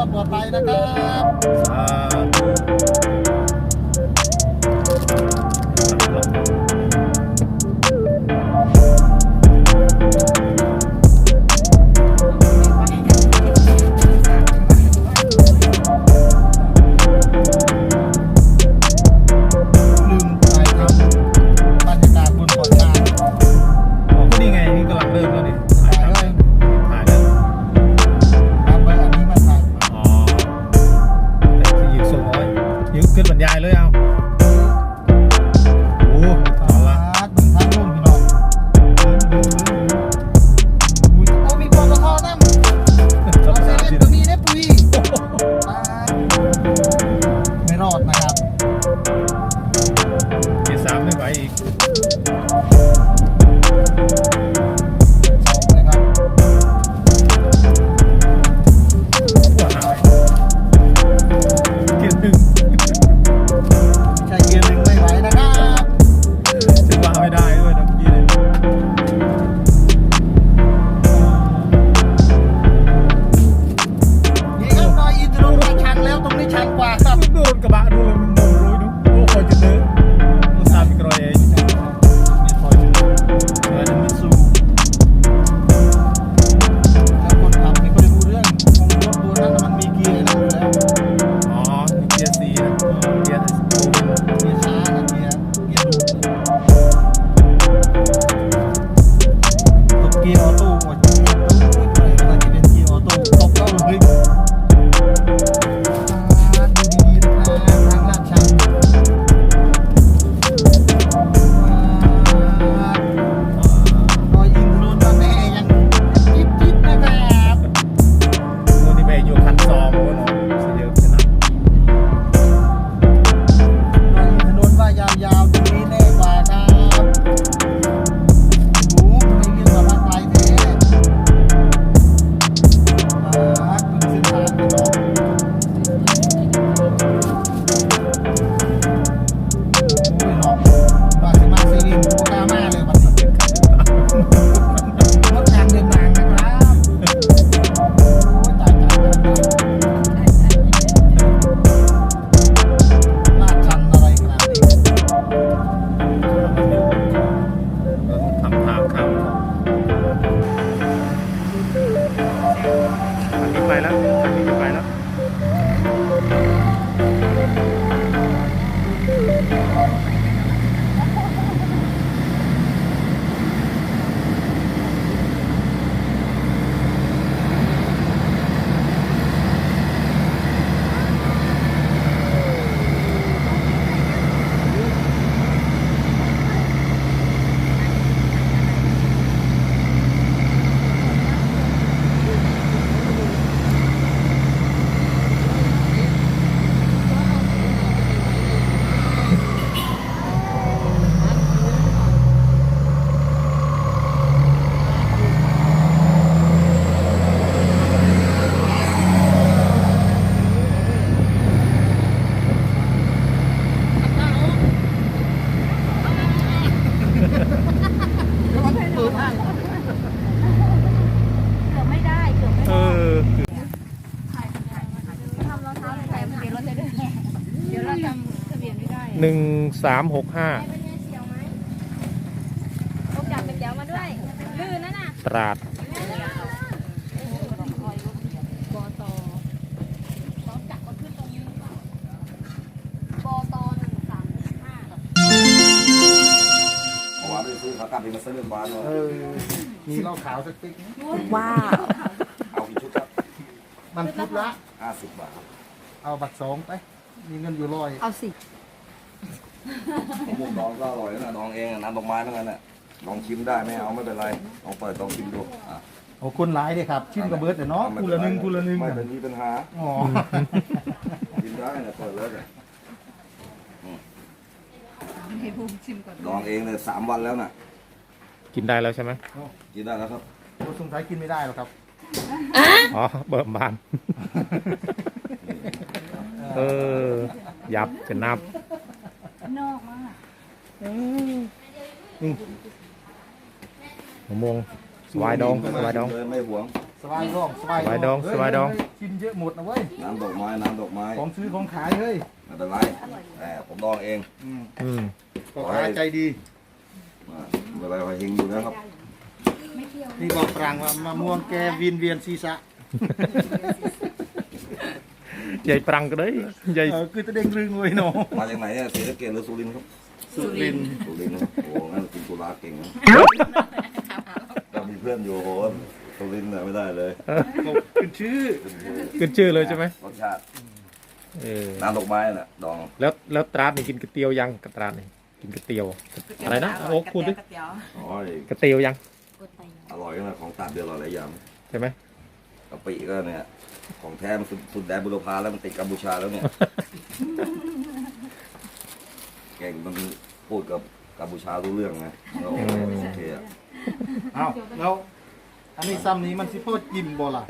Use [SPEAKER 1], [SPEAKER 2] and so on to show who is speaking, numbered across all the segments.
[SPEAKER 1] อปลอดภัยนะครับ กี
[SPEAKER 2] หนึ่
[SPEAKER 1] ง
[SPEAKER 2] สา
[SPEAKER 1] ม
[SPEAKER 2] หกห้าเป็น
[SPEAKER 1] ไง
[SPEAKER 2] เสีย
[SPEAKER 1] วไห
[SPEAKER 2] ม
[SPEAKER 3] พกจับเป็นเดี๋ยวมาด้วยลื่นนะน่ะ
[SPEAKER 2] ตราด
[SPEAKER 3] บอตอเขาจับมาขึ้นตรงนี้หรือเปล่าบอตอหนึ่งสามห้า
[SPEAKER 4] หวานไปซื้อขากลับไปมาซื้อเรื่องหวาน
[SPEAKER 1] เออมีเหล้าขาวสักปิ๊กไหม
[SPEAKER 3] ว้าว
[SPEAKER 4] เอากี่ชุดครับ
[SPEAKER 1] มันชุดละ
[SPEAKER 4] ห้าสิบบาท
[SPEAKER 1] เอาบัตรสองไป มีเงินอยู่ร้อย
[SPEAKER 3] เอาสิ
[SPEAKER 4] มะม่วงดองก็อร่อยนะดองเองอะน้ำดอกไม้ทั้งนั้นแหละลองชิมได้ไม่เอาไม่เป็นไรลองเปิดลองชิมดูอะ
[SPEAKER 1] โอ้คนหลายเลยครับชิมกระเบิดแต่เนาะคูละหนึ่งคูละหนึ่ง
[SPEAKER 4] ไม่
[SPEAKER 1] น่ะ
[SPEAKER 4] เป็นมีปัญหา
[SPEAKER 1] อ๋อ
[SPEAKER 4] ชิมได้เนี่ยเปิดเลยเนี่ย
[SPEAKER 3] ให้ภูมิชิมก่อน
[SPEAKER 4] ดองเองเลยสามวันแล้วน่ะ
[SPEAKER 2] กินได้แล้วใช่ไหม
[SPEAKER 4] กินได้แล้วครับ
[SPEAKER 1] โอ้สงสัยกินไม่ได้หรอกครับ
[SPEAKER 2] อ๋อ เบิร์บาน เออ ยับจะนับ
[SPEAKER 3] นอกมาก
[SPEAKER 2] มะม่วงสวายดองสวายดอง
[SPEAKER 4] ไม่หวง
[SPEAKER 1] สบายดองสบาย
[SPEAKER 2] สบายดองสบายดอง
[SPEAKER 1] เฮ้กินเยอะหมดนะเว้ย
[SPEAKER 4] น้ำดอกไม้ น้ำดอกไม้
[SPEAKER 1] ของซื้อของขายเฮ้ย
[SPEAKER 4] ไม่เป็นไรแต่ผมดองเอง
[SPEAKER 1] อืม
[SPEAKER 2] อืม
[SPEAKER 1] ก็ขายใจดี
[SPEAKER 4] อ่าไม่เป็นไรพอเฮงอยู่นะครับ
[SPEAKER 1] นี่บอกฝรั่งว่ามะม่วงแกวินเวียนศีรษะ
[SPEAKER 2] ใหญ่ปรังก็ได้ใหญ่
[SPEAKER 1] เออคือจะเด้งรึงเลยเนาะ
[SPEAKER 4] มาจากไหนเนี่ยศรีสะเกษหรือสุรินทร์ครับ
[SPEAKER 1] สุรินทร์
[SPEAKER 4] สุรินทร์นะครับโอ้งั้นกินสุราเก่งนะก็มีเพื่อนอยู่โหสุรินทร์เนี่ยไม่ได้เลย
[SPEAKER 1] ก็ขึ้นชื่อ
[SPEAKER 2] ขึ้นชื่อเลยใช่ไหม
[SPEAKER 4] รสชาติ
[SPEAKER 2] เออ
[SPEAKER 4] น้ำดอกไม้น่ะดอง
[SPEAKER 2] แล้วแล้วตราดนี่กินกระเตียวยังกระตราดนี่กินกระเตียว อะไรนะโอ้พูดดิ
[SPEAKER 3] ก๋วยเตี๋ยว
[SPEAKER 4] อ๋อก
[SPEAKER 2] ระเตียวยัง
[SPEAKER 3] ก๋วยเตี๋ยว
[SPEAKER 4] อร่อยนะของตัดเดียวอร่อยหลายอย่าง
[SPEAKER 2] ใช่ไหม
[SPEAKER 4] กะปิก็เนี่ย ของแท้มันสุดสุดแดนบุรพาแล้วมันติดกัมพูชาแล้วเนี่ย เก่งมันพูดกับกัมพูชารู้เรื่องไงเราโอเคอะ
[SPEAKER 1] เอ้าแล้ว อันนี้ซ้ำนี้มันสิโพดกินบ่ล่ะ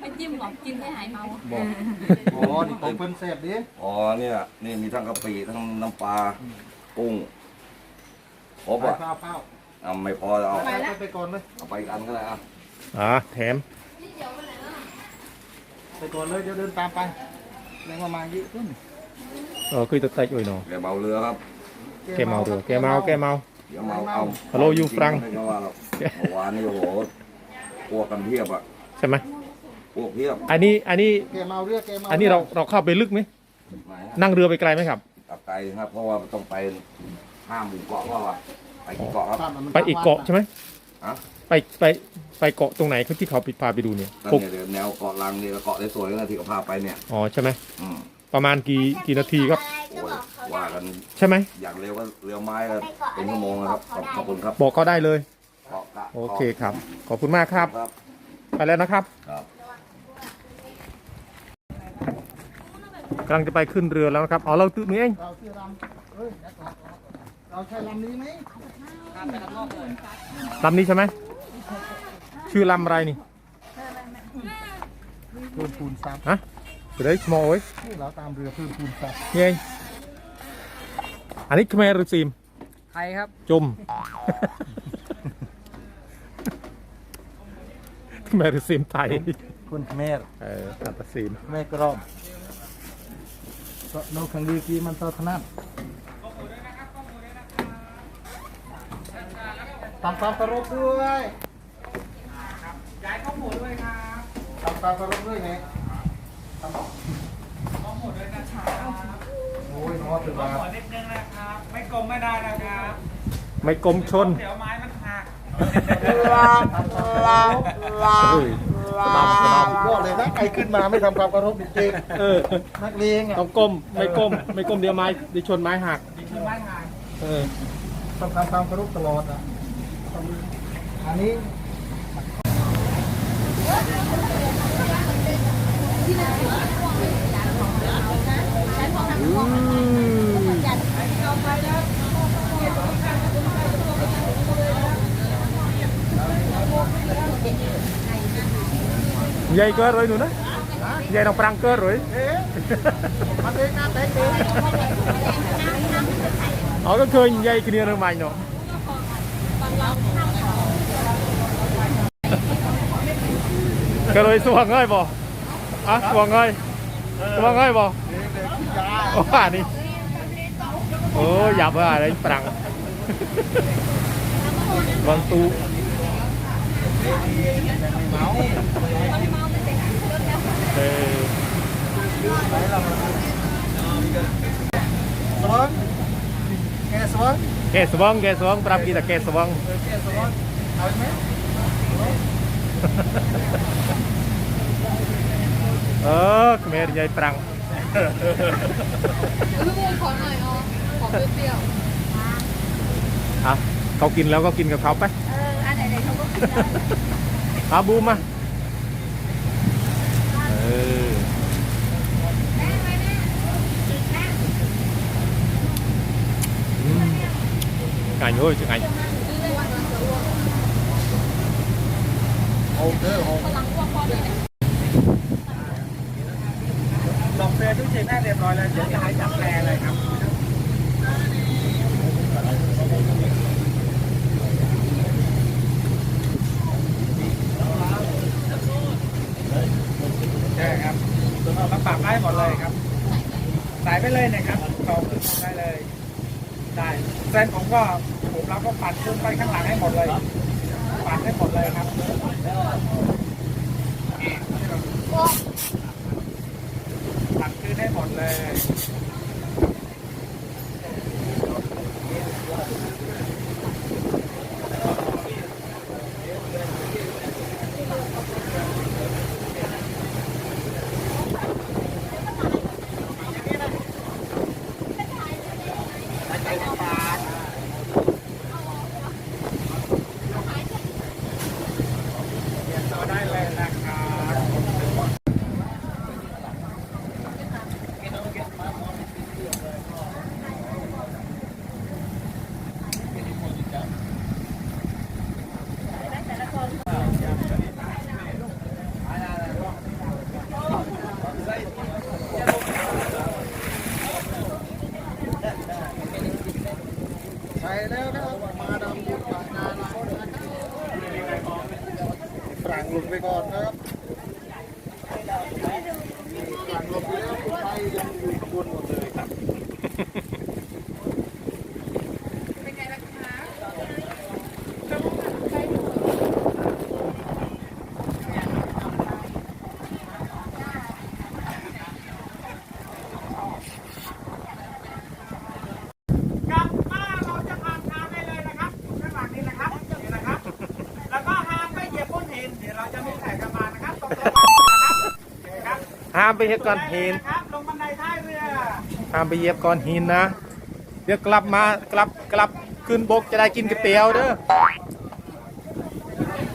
[SPEAKER 3] ไม่จิ้มหรอกกินให้หายเมา
[SPEAKER 1] บอกอ๋อนี่ของเพิ่นแซ่บดิ
[SPEAKER 4] อ๋อเนี่ยนี่มีทั้งกะปิทั้งน้ำปลากุ้งครบ
[SPEAKER 1] ไป
[SPEAKER 4] อะ
[SPEAKER 1] เฝ้าเฝ้า
[SPEAKER 4] เอาไม่พอเอา
[SPEAKER 1] ไปไปไปก่อนเลย
[SPEAKER 4] เอาไปอีกอันก็ได้อะ
[SPEAKER 2] อ่าแถม
[SPEAKER 1] ไปก่อนเลยเดี๋ยวเดินตามไปแรงมามาเยอะขึ้น
[SPEAKER 2] เออคือตะเตะอยู่เนาะ
[SPEAKER 4] แกเมาเรือครับ
[SPEAKER 2] แกเมาเถอะแกเมาแกเมา
[SPEAKER 4] เดี๋ยวเมาเอา
[SPEAKER 2] ฮัลโหลยูฟรัง
[SPEAKER 4] ไม่ก็ว่าหรอกเมื่อวานนี่โอ้โหพวกกันเพียบอะ
[SPEAKER 2] ใช่ไหม
[SPEAKER 4] พวกเพียบ
[SPEAKER 2] อันนี้อันนี้
[SPEAKER 1] แกเมาเรือแกเมา
[SPEAKER 2] อันนี้เราเราเข้าไปลึกไหม
[SPEAKER 4] ไหนฮะ
[SPEAKER 2] นั่งเรือไปไกลไหมครับ
[SPEAKER 4] กลับไกลครับ เพราะว่าต้องไปห้าหมู่เกาะว่าไปกี่เกาะครับ
[SPEAKER 1] ตามมัน
[SPEAKER 2] ไปอีกเกาะใช่ไหม
[SPEAKER 4] ฮะ
[SPEAKER 2] ไปไปไปเกาะตรงไหนที่เขาปิดพาไปดูเนี่ย
[SPEAKER 4] ก็
[SPEAKER 2] หก
[SPEAKER 4] เนี่ยเดี๋ยวแนวเกาะลังเนี่ยเกาะได้สวยๆนะที่เขาพาไปเนี่ย
[SPEAKER 2] อ๋อใช่ไหม
[SPEAKER 4] อืม
[SPEAKER 2] ประมาณกี่กี่นาทีครับ
[SPEAKER 4] โอ้ยว่ากัน
[SPEAKER 2] ใช่ไหม
[SPEAKER 4] อย่างเร็วก็เรือไม้ก็เป็นชั่วโมงนะครับขอบขอบคุณครับ
[SPEAKER 2] บอกเขาได้เลย
[SPEAKER 4] เกาะกะ
[SPEAKER 2] โอเคครับ ขอบคุณมากครับ
[SPEAKER 4] ครับ
[SPEAKER 2] ไปแล้วนะครับ
[SPEAKER 4] ครับ
[SPEAKER 2] กำลังจะไปขึ้นเรือแล้วนะครับ อ๋อ เราตื่นนี้เอง
[SPEAKER 1] เราเสื้อดำเอ้ยเราใช้ลำนี้ไหม
[SPEAKER 2] ลำนี้ใช่ไหม ชื่อลำอะไรนี่
[SPEAKER 1] เพิ่มพูนซับ
[SPEAKER 2] ฮะเดี๋ยวมอโอ้ย
[SPEAKER 1] นี่เราตามเรือเพิ่มพูนซับ
[SPEAKER 2] นี่เองอันนี้คเมรหรือซีม
[SPEAKER 5] ไทยครับ
[SPEAKER 2] จุ่มคเมรหรือซีมไทย
[SPEAKER 1] คุณแม่
[SPEAKER 2] เออตัดซีม
[SPEAKER 1] แม่กรอบโนคังดีกีมันเท่าทนัด ทำความเคารพด้วยย้ายข้อมูลด้วยครับทำความเคารพด้วยไงทำข้อมูลด้วยนะครับโอ้ยน้อถึงมา
[SPEAKER 5] ขอนิดนึงนะครับ ไม่กลมไม่ได้นะครับ
[SPEAKER 2] ไม่กลมชน
[SPEAKER 5] เดี๋ยวไม้มันหัก
[SPEAKER 2] เอ้ยกระดำกระด
[SPEAKER 1] ก็เลยนะใครขึ้นมาไม่ทำความเคารพจริงำ
[SPEAKER 2] เออ
[SPEAKER 1] ๆนักเลงอะ
[SPEAKER 2] ต้องก้ม ไม่ก้ม ไม่ก้มเดี๋ยวไม้เดี๋ยวชนไม้หัก
[SPEAKER 5] คือไม้หัก
[SPEAKER 2] เออ
[SPEAKER 1] ต้องทำความเคารพตลอดอะ อันนี้
[SPEAKER 2] ใหญ่เกินเลยหนูนะใหญ่ ต้องปรังเกินเลย
[SPEAKER 1] เอ๊ะมันเองนะแแกสวง
[SPEAKER 2] แกสว่างแกสว่างปรับกีตาแกสว่าง
[SPEAKER 1] เออแกสวงเอาไหม
[SPEAKER 2] เออเขมรใหญ่ปรัง
[SPEAKER 3] พี่บูมขอหน่อยอ๋อขอเปรี้ยว
[SPEAKER 2] อะเขากินแล้วก็กินกับเขาไป
[SPEAKER 3] ๆเออ อันไหนๆเขาก็กินได้
[SPEAKER 2] อาบูมมา
[SPEAKER 1] ngành thôi chứ
[SPEAKER 5] ลองเฟรทุกเช็คหน้เรียบร้อยแล้วเดี๋ยวจะให้จับแปเลยครับใช่ครับ
[SPEAKER 1] เราปับได้
[SPEAKER 5] หมดเลยครับสายไปเลยนะครับตอบได้เลย ได้แฟนผมก็ ก็ปัดขึ้นไปข้างหลังให้หมดเลยปัดให้หมดเลยครับปัดขึ้นให้หมดเลย เปลี่ยนตัวได้เลยนะครับ
[SPEAKER 1] ใส่แล้วนะครับมาดำบุญปากนาเรานะครับฝรั่งหลุดไปก่อนนะครับฝรั่งหลุดไปแล้วคนไทยยังอยู่บนหมดเลยครับ
[SPEAKER 5] กลับมาเราจะผ่านทางได้เลยนะครับข้างหลังนี้นะครับนี่นะครับ แล้วก็ห้ามไม่เหยียบบนหินเดี๋ยวเราจะมีแขกกันมานะครับตรงระหว่างนะครับโอเคครับ
[SPEAKER 2] ห้ามไปเหยียบก้อนหิน
[SPEAKER 5] นะครับลงบันไดท้ายเรือ
[SPEAKER 2] ห้ามไปเหยียบก้อนหินนะ เดี๋ยวกลับมากลับกลับขึ้นบกจะได้กินก๋วยเตี๋ยวเด้อ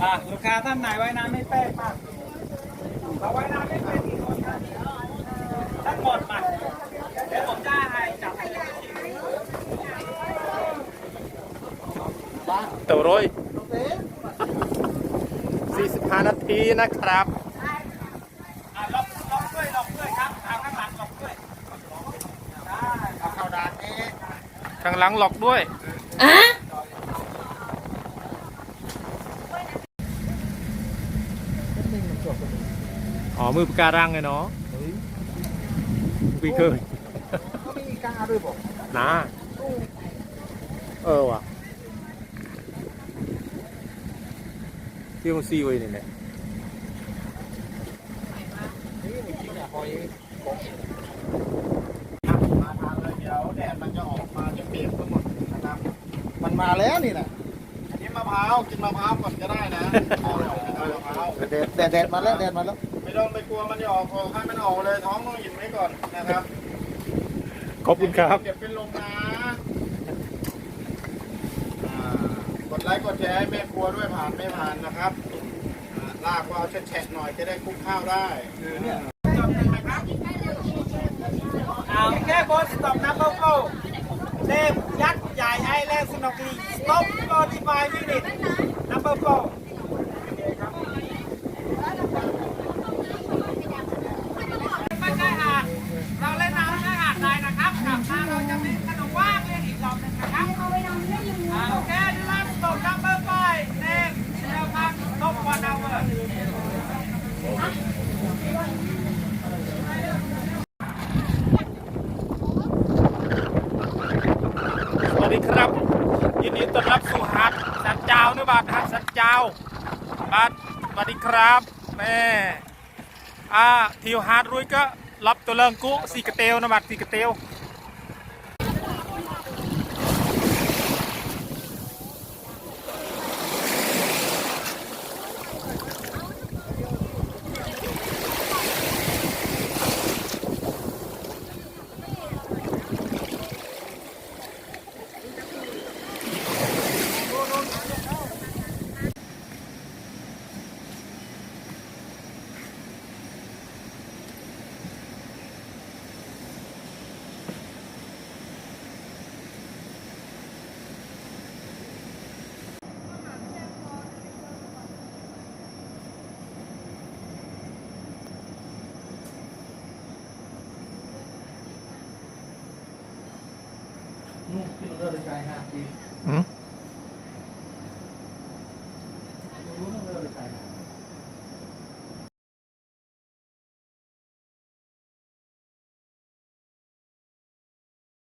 [SPEAKER 5] อะลูกค้าท่านไหนว่ายน้ำไม่เป็นมาเราว่ายน้ำไม่เป็นกี่คนครับทั้งหมดมาเดี๋ยวผมจะให้จับให้เลย
[SPEAKER 2] เต่าร้อย45 นาทีนะครับ
[SPEAKER 5] อะล็อกล็อกด้วยล็อกด้วยครับทางข้างหลังล็อกด้วยได้
[SPEAKER 1] เอาเข้าด่านนี้
[SPEAKER 2] ข้างหลังหลอกด้วยอ๋อมือปากการังไงเนาะพี่เคย
[SPEAKER 1] เขามีกาด้วยบอก
[SPEAKER 2] นะเออว่ะที่มันซีไว้นี่แหละ
[SPEAKER 1] นี่จริงๆอะหอยกบมา ทางเลยเดี๋ยวแดดมันจะออกมาจะเปียกทั้งหมดนะครับมันมาแล้วนี่แหละอันนี้มะพร้าวกินมะพร้าวก่อนก็ได้นะเอาเลยเอามะพร้าวแดดแดดแดดมาแล้วแดดมาแล้วไม่ต้องไปกลัวมันจะออกออกให้มันออกเลยท้องต้องหยิบไว้ก่อนนะครับ
[SPEAKER 2] ขอบคุณครับ
[SPEAKER 1] เดี๋ยวเป็นลมนะกดไลค์กดแชร์ให้แม่ครัวด้วยผ่านไม่ผ่านนะครับลากก็เอาแฉะหน่อยจะได้คลุกข้าวได้คือเนี่ย
[SPEAKER 5] เอาแค่บ อสต็อปนับเบิลโก้เลมยักษ์ใหญ่ไอแลนด์สนอกลีสต็อปฟอร์ตี้ไฟมินิทนัมเบอร์โก้ไม่ใช่หาดเราเล่นน้ำไม่ใช่หาดทรายนะครับกลับมาเราจะมีขนมว่างเล่นอีกรอบหนึงนะครับอ่าโอเคดีลัสต็อปนับเบิลไฟเนมเซลพักท็อปวันเอาเวอร์
[SPEAKER 2] สวัสดีครับ ยินดีต้อนรับสู่หาดสันเจ้าเนื้อบาทหาดสันเจ้า บาทสวัสดีครับแม่อ่าทิวฮาร์ดรุยก็รับตัวเลิงกุสีกระเตียวนะบัดสีกระเตียว
[SPEAKER 1] นู่นที่